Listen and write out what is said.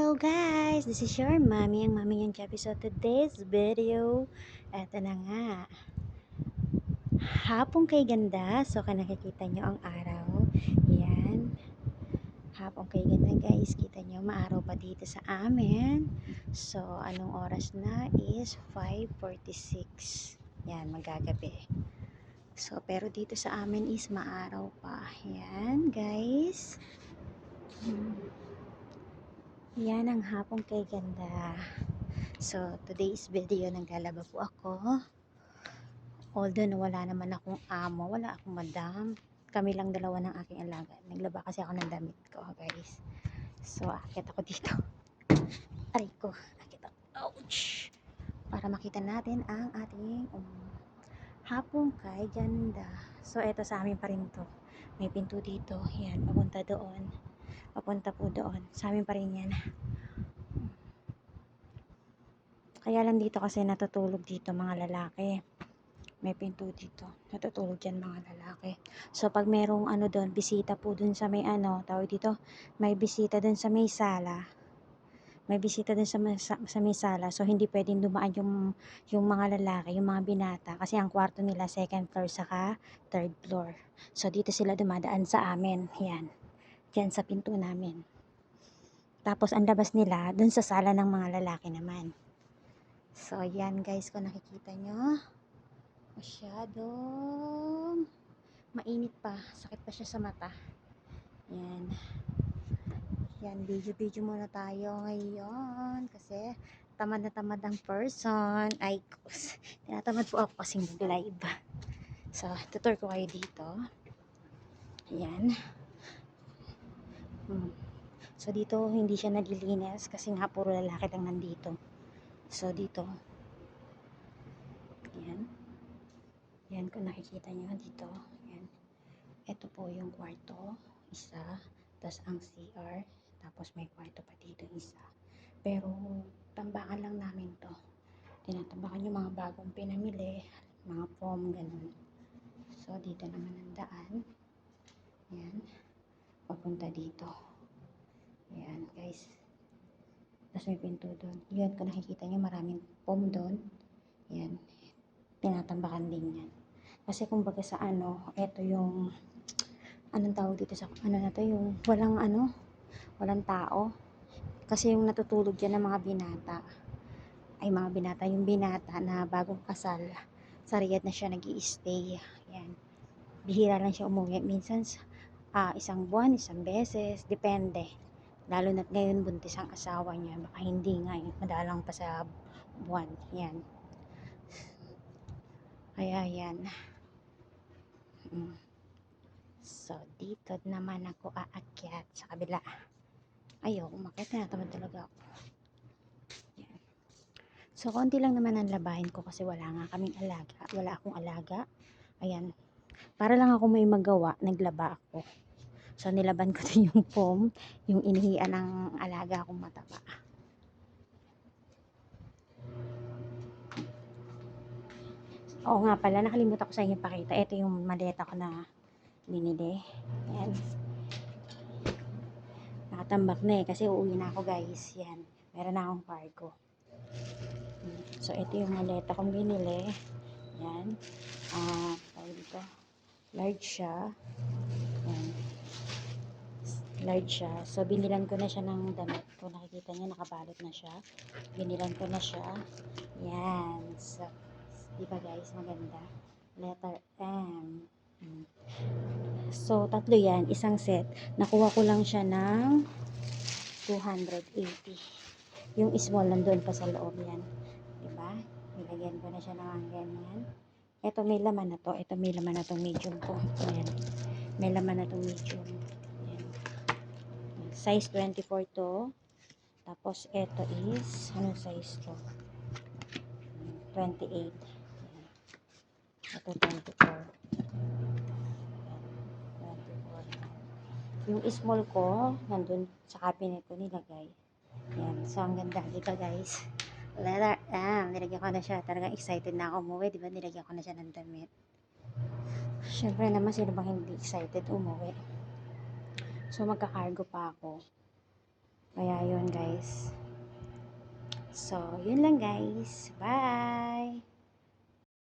Hello guys! This is your mommy, ang mommy yung Chappy. So today's video, eto na nga. Hapong kay ganda. So kung nakikita nyo ang araw. Yan. Hapong kay ganda guys. Kita nyo, maaraw pa dito sa amin. So anong oras na is 5.46. Yan, magagabi. So pero dito sa amin is maaraw pa. Yan guys. Hmm. Yan ang hapong kay ganda. So, today's video, naglalaba po ako. Although na wala naman akong amo, wala akong madam. Kami lang dalawa ng aking alaga. Naglaba kasi ako ng damit ko, guys. So, akit ako dito. Aray ko. Akit ako. Ouch! Para makita natin ang ating um, hapong kay ganda. So, eto sa amin pa rin to. May pinto dito. Yan, papunta doon papunta po doon. Sa amin pa rin yan. Kaya lang dito kasi natutulog dito mga lalaki. May pinto dito. Natutulog dyan mga lalaki. So pag merong ano doon, bisita po doon sa may ano, tawag dito, may bisita doon sa may sala. May bisita doon sa, sa, sa may sala. So hindi pwedeng dumaan yung, yung mga lalaki, yung mga binata. Kasi ang kwarto nila second floor saka third floor. So dito sila dumadaan sa amin. Yan. Diyan sa pinto namin. Tapos ang labas nila, dun sa sala ng mga lalaki naman. So, yan guys, kung nakikita nyo, masyadong mainit pa. Sakit pa siya sa mata. Yan. Yan, video-video muna tayo ngayon. Kasi, tamad na tamad ang person. Ay, tinatamad po ako kasing mag-live. So, tutor ko kayo dito. Yan. Hmm. So, dito hindi siya naglilinis kasi nga puro lalaki lang nandito. So, dito. Yan. Yan kung nakikita nyo dito. Yan. Ito po yung kwarto. Isa. Tapos ang CR. Tapos may kwarto pa dito isa. Pero, tambakan lang namin to. Tinatambakan yung mga bagong pinamili. Mga foam, ganun. So, dito naman ang daan. Yan. Papunta dito. Ayan, guys. Tapos may pinto doon. Yun, kung nakikita nyo, maraming foam doon. Yan. Tinatambakan din yan. Kasi kumbaga sa ano, ito yung, anong tawag dito sa, ano na to, yung walang ano, walang tao. Kasi yung natutulog dyan ng mga binata, ay mga binata, yung binata na bagong kasal, sa Riyadh na siya nag stay Yan. Bihira lang siya umuwi. Minsan, uh, isang buwan, isang beses, depende. Lalo na't ngayon buntis ang asawa niya, baka hindi nga, madalang pa sa buwan. Yan. Kaya yan. Mm. So, dito naman ako aakyat sa kabila. Ayaw, umakit na tamad talaga ako. Yan. So, konti lang naman ang labahin ko kasi wala nga kaming alaga. Wala akong alaga. Ayan. Para lang ako may magawa, naglaba ako. So, nilaban ko din yung foam, yung inihian ng alaga kong mataba. Oo nga pala, nakalimutan ko sa inyo pakita. Ito yung maleta ko na binili. Ayan. Nakatambak na eh, kasi uuwi na ako guys. Yan. Meron na akong cargo. So, ito yung maleta kong binili. Yan. Ah, uh, dito. Large siya. Yan large siya. So, binilan ko na siya ng damit. Kung nakikita niyo, nakabalot na siya. Binilan ko na siya. Yan. So, di ba guys, maganda. Letter M. Hmm. So, tatlo yan. Isang set. Nakuha ko lang siya ng 280. Yung small nandun pa sa loob yan. Diba? Nilagyan ko na siya ng ganyan. Ito may laman na to. Ito may laman na to medium ko. Ayan. May laman na to medium. Size 24 to. Tapos ito is anong size to? 28 ito 24 24 yung small ko nandun sa cabinet ko nilagay. Yan so ang ganda. Dito guys M nilagyan ko na siya talagang excited na ako umuwi diba nilagyan ko na siya ng damit syempre naman sino bang hindi excited umuwi So, magka-cargo pa ako. Kaya yun guys. So, yun lang guys. Bye!